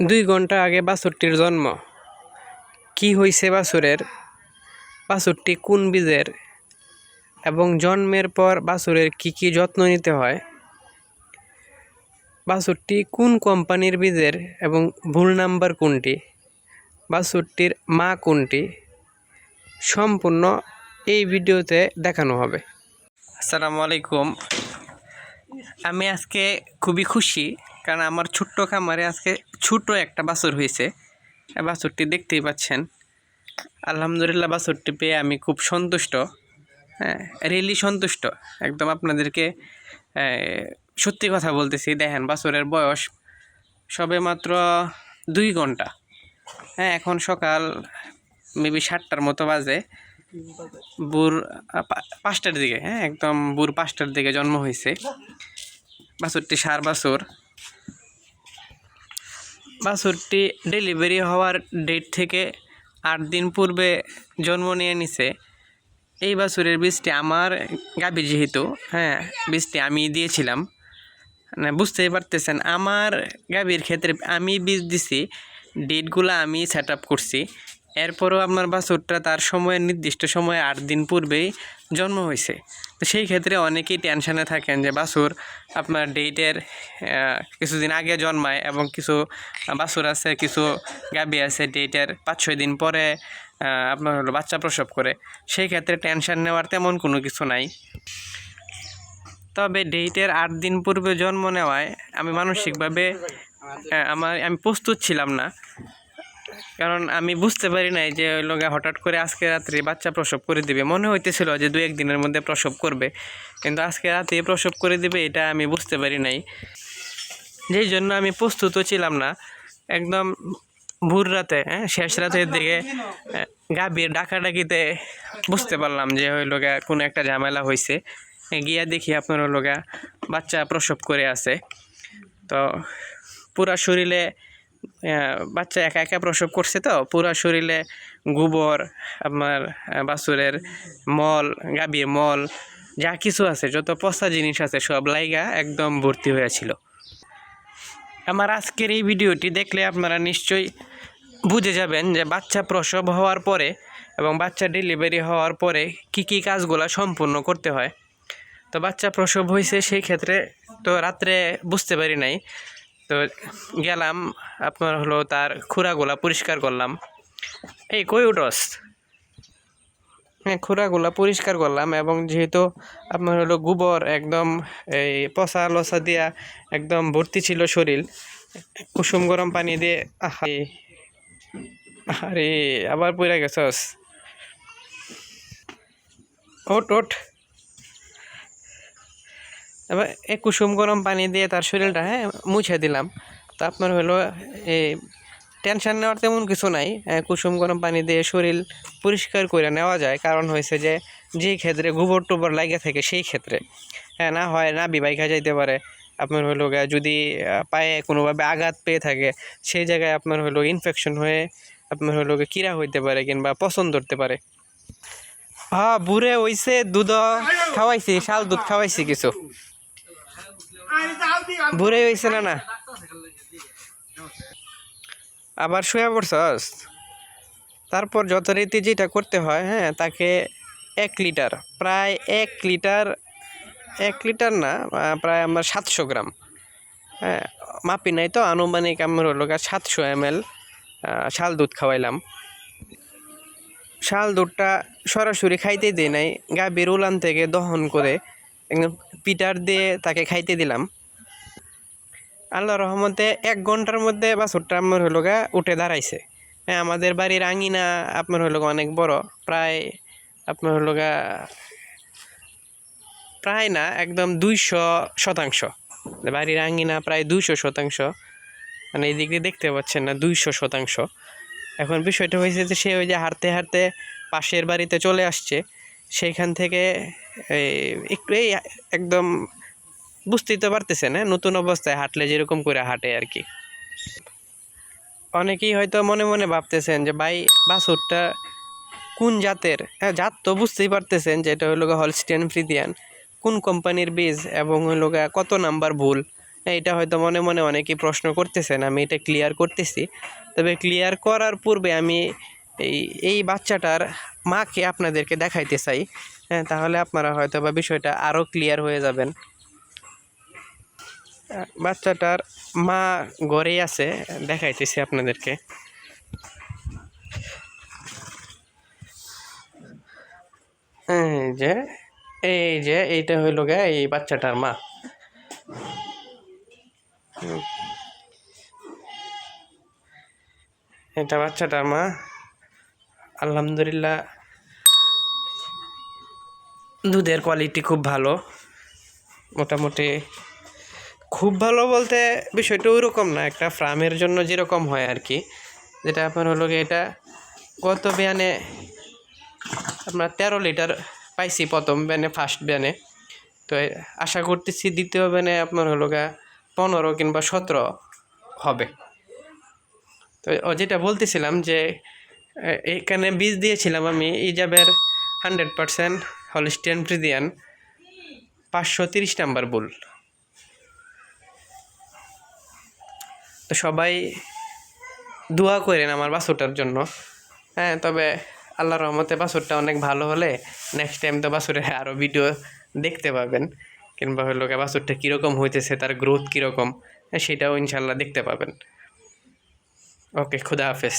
দুই ঘণ্টা আগে বাছুরটির জন্ম। কি হয়েছে বাছুরের? বাছুরটি কোন বীজের? এবং জন্মের পর বাছুরের কি কি যত্ন নিতে হয়? বাছুরটি কোন কোম্পানির বীজের এবং ভুল নাম্বার কোনটি? বাছুরটির মা কোনটি? সম্পূর্ণ এই ভিডিওতে দেখানো হবে। আসসালামু আলাইকুম। আমি আজকে খুবই খুশি কারণ আমার ছোট্ট খামারে আজকে ছোট একটা বাছুর হয়েছে। বাছুরটি দেখতেই পাচ্ছেন। আলহামদুলিল্লাহ বাছুরটি পেয়ে আমি খুব সন্তুষ্ট। হ্যাঁ রিয়েলি সন্তুষ্ট। একদম আপনাদেরকে সত্যি কথা বলতেছি। দেখেন বাছুরের বয়স সবে মাত্র দুই ঘণ্টা। হ্যাঁ এখন সকাল মেবি সাতটার মতো বাজে। বুর পাঁচটার দিকে। হ্যাঁ একদম বুর পাঁচটার দিকে জন্ম হয়েছে। বাছুরটি সার বাছুর। বাছুরটি ডেলিভারি হওয়ার ডেট থেকে আট দিন পূর্বে জন্ম নিয়ে নিছে। এই বাছুরের বীজটি আমার গাবি যেহেতু হ্যাঁ বীজটি আমি দিয়েছিলাম। মানে বুঝতেই পারতেছেন, আমার গাবির ক্ষেত্রে আমি বীজ দিছি, ডেটগুলো আমি সেট আপ করছি। এরপরও আপনার বাছুরটা তার সময়ের নির্দিষ্ট সময়ে আট দিন পূর্বেই জন্ম হয়েছে। তো সেই ক্ষেত্রে অনেকেই টেনশানে থাকেন যে, বাছুর, আপনার ডেটের কিছুদিন আগে জন্মায় এবং কিছু বাছুর আছে, কিছু গাবি আছে ডেটের পাঁচ ছয় দিন পরে আপনার হলো বাচ্চা প্রসব করে। সেই ক্ষেত্রে টেনশান নেওয়ার তেমন কোনো কিছু নাই। তবে ডেটের আট দিন পূর্বে জন্ম নেওয়ায় আমি মানসিকভাবে আমার, আমি প্রস্তুত ছিলাম না। কারণ আমি বুঝতে পারি নাই যে ওই লোক হঠাৎ করে আজকে রাত্রে বাচ্চা প্রসব করে দিবে। মনে হইতেছিল যে দু একদিনের মধ্যে প্রসব করবে। কিন্তু আজকে রাতে প্রসব করে দিবে এটা আমি বুঝতে পারি নাই। যেই জন্য আমি প্রস্তুতও ছিলাম না। একদম ভোর রাতে হ্যাঁ শেষ রাতের দিকে গাভীর ডাকাডাকিতে বুঝতে পারলাম যে ওই লোকা কোনো একটা ঝামেলা হয়েছে গিয়া দেখি আপনার লোকা বাচ্চা প্রসব করে আছে। তো পুরা শরীরে বাচ্চা একা একা প্রসব করছে তো? পুরা শরীরে গোবর, আপনার বাছুরের মল, গাভীর মল, যা কিছু আছে, যত পচা জিনিস আছে, সব লাইগা একদম ভর্তি হয়েছিল। আমার আজকের এই ভিডিওটি দেখলে আপনারা নিশ্চয়ই বুঝে যাবেন যে বাচ্চা প্রসব হওয়ার পরে এবং বাচ্চা ডেলিভারি হওয়ার পরে কি কি কাজগুলো সম্পূর্ণ করতে হয়। তো বাচ্চা প্রসব হয়েছে সেই ক্ষেত্রে তো রাত্রে বুঝতে পারি নাই। তো গেলাম, আপনার হলো তার খুঁড়াগুলা পরিষ্কার করলাম। এই কই উঠস হ্যাঁ খুঁড়াগুলা পরিষ্কার করলাম এবং যেহেতু আপনার হলো গোবর একদম এই পচা লসা দিয়া একদম ভর্তি ছিল শরীর, কুসুম গরম পানি দিয়ে আহা আরে আবার পড়ে গেছস। ওট ওট এবার এই কুসুম গরম পানি দিয়ে তার শরীরটা হ্যাঁ মুছে দিলাম। তো আপনার হলো এই টেনশন নেওয়ার তেমন কিছু নাই। কুসুম গরম পানি দিয়ে শরীর পরিষ্কার করে নেওয়া যায়। কারণ হয়েছে যে যে ক্ষেত্রে গোবর টোবর লাগে থাকে সেই ক্ষেত্রে। হ্যাঁ না হয় না বিবাহিকা যাইতে পারে। আপনার হলো যদি পায়ে কোনোভাবে আঘাত পেয়ে থাকে, সেই জায়গায় আপনার হলো ইনফেকশন হয়ে আপনার হলো কিরা হইতে পারে কিংবা পছন্দ ধরতে পারে। হ্যাঁ বুড়ে হইছে, দুধ খাওয়াইছি, শাল দুধ খাওয়াইছি কিছু। বুড়ে হইছে না না। আবার শুয়ে পড়ছস? তারপর যথারীতি যেটা করতে হয় হ্যাঁ তাকে এক লিটার, প্রায় এক লিটার এক লিটার না প্রায় আমার সাতশো গ্রাম। হ্যাঁ মাপি নাই তো, আনুমানিক আমার হলো সাতশো এম এল শাল দুধ খাওয়াইলাম। শাল দুধটা সরাসরি খাইতে দিই নাই, গাভীর উলান থেকে দহন করে পিটার দিয়ে তাকে খাইতে দিলাম। আল্লাহ রহমতে এক ঘণ্টার মধ্যে বা বাছুরটা আমার হলো গা উঠে দাঁড়াইছে। হ্যাঁ আমাদের বাড়ির আঙিনা আপনার হলো গা অনেক বড়, প্রায় আপনার হলো গা প্রায় না, একদম দুইশো শতাংশ। বাড়ির আঙিনা প্রায় দুইশো শতাংশ। মানে এই দিয়ে দেখতে পাচ্ছেন না, দুইশো শতাংশ। এখন বিষয়টা হয়েছে যে সে ওই যে হাঁটতে হাঁটতে পাশের বাড়িতে চলে আসছে। সেইখান থেকে একটু এই একদম বুঝতেই তো পারতেছেন হ্যাঁ? নতুন অবস্থায় হাঁটলে যেরকম করে হাঁটে আর কি। অনেকেই হয়তো মনে মনে ভাবতেছেন যে, ভাই, বাছুরটা কোন জাতের? হ্যাঁ জাত তো বুঝতেই পারতেছেন যে, এটা হলো হলস্টিয়ান ফ্রিদিয়ান কোন কোম্পানির বীজ এবং হলো কত নাম্বার ভুল? এটা হয়তো মনে মনে অনেকেই প্রশ্ন করতেছেন, আমি এটা ক্লিয়ার করতেছি। তবে ক্লিয়ার করার পূর্বে আমি এই এই বাচ্চাটার মাকে আপনাদেরকে দেখাইতে চাই। হ্যাঁ তাহলে আপনারা হয়তো বা বিষয়টা আরও ক্লিয়ার হয়ে যাবেন। বাচ্চাটার মা ঘরেই আছে, দেখাইতেছি আপনাদেরকে। এই যে এই যে, এইটা হইল গে এই বাচ্চাটার মা। এটা বাচ্চাটার মা। আলহামদুলিল্লাহ, দুধের কোয়ালিটি খুব ভালো। মোটামুটি খুব ভালো বলতে বিষয়টা ওইরকম না, একটা ফার্মের জন্য যেরকম হয় আর কি যেটা আপনার হলো এটা গত বিয়ানে আপনার তেরো লিটার পাইছি প্রথম ব্যানে ফার্স্ট ব্যানে। তো আশা করতেছি দ্বিতীয় ব্যানে আপনার হলো গা পনেরো কিংবা সতেরো হবে। তো যেটা বলতেছিলাম যে এখানে বীজ দিয়েছিলাম আমি ইজাবের হান্ড্রেড পারসেন্ট হলিস্টিয়ান ফ্রিজিয়ান, পাঁচশো তিরিশ নাম্বার বুল। তো সবাই দোয়া করেন আমার বাসুরটার জন্য। হ্যাঁ তবে আল্লাহর রহমতে বাসুরটা অনেক ভালো হলে নেক্সট টাইম তো বাসুরে আরও ভিডিও দেখতে পাবেন। কিংবা হলো গিয়ে বাছুরটা কীরকম হইতেছে, তার গ্রোথ কীরকম হ্যাঁ সেটাও ইনশাল্লাহ দেখতে পাবেন। ওকে খুদা হাফেজ।